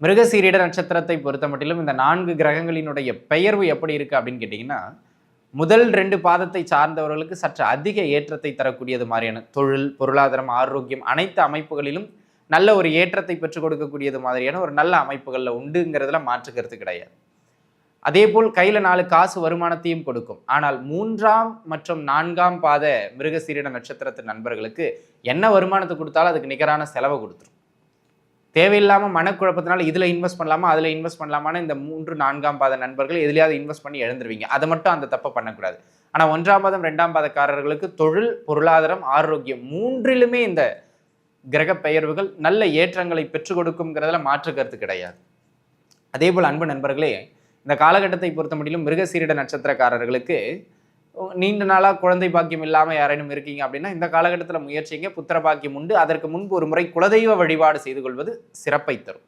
மிருகசீரிட நட்சத்திரத்தை பொறுத்த மட்டிலும் இந்த நான்கு கிரகங்களினுடைய பெயர்வு எப்படி இருக்கு அப்படின்னு கேட்டிங்கன்னா முதல் ரெண்டு பாதத்தை சார்ந்தவர்களுக்கு சற்று அதிக ஏற்றத்தை தரக்கூடியது மாதிரியான தொழில் பொருளாதாரம் ஆரோக்கியம் அனைத்து அமைப்புகளிலும் நல்ல ஒரு ஏற்றத்தை பெற்றுக் கொடுக்கக்கூடியது மாதிரியான ஒரு நல்ல அமைப்புகளில் உண்டுங்கிறதுல மாற்றுக்கிறது கிடையாது. அதே போல் கையில் நாலு காசு வருமானத்தையும் கொடுக்கும். ஆனால் மூன்றாம் மற்றும் நான்காம் பாத மிருகசீரிட நட்சத்திரத்து நண்பர்களுக்கு என்ன வருமானத்தை கொடுத்தாலும் அதுக்கு நிகரான செலவை கொடுத்துரும். தேவையில்லாமல் மனக்குழப்பத்தினால இதில் இன்வெஸ்ட் பண்ணலாமா அதில் இன்வெஸ்ட் பண்ணலாமான்னு இந்த மூன்று நான்காம் பாத நண்பர்கள் எதுலையாவது இன்வெஸ்ட் பண்ணி எழுந்துருவீங்க. அதை மட்டும் அந்த தப்பை பண்ணக்கூடாது. ஆனால் ஒன்றாம் பாதம் ரெண்டாம் பாதக்காரர்களுக்கு தொழில் பொருளாதாரம் ஆரோக்கியம் மூன்றிலுமே இந்த கிரக பெயர்வுகள் நல்ல ஏற்றங்களை பெற்றுக் கொடுக்குங்கிறதுல மாற்று கருத்து கிடையாது. அதே போல் அன்பு நண்பர்களே இந்த காலகட்டத்தை பொறுத்த மட்டிலும் மிருகசீரிட நட்சத்திரக்காரர்களுக்கு நீண்ட நாளாக குழந்தை பாக்கியம் இல்லாமல் யாரேனும் இருக்கீங்க அப்படின்னா இந்த காலகட்டத்தில் முயற்சிங்க. புத்திர பாக்கியம் உண்டு. அதற்கு முன்பு ஒரு முறை குலதெய்வ வழிபாடு செய்து கொள்வது சிறப்பை தரும்.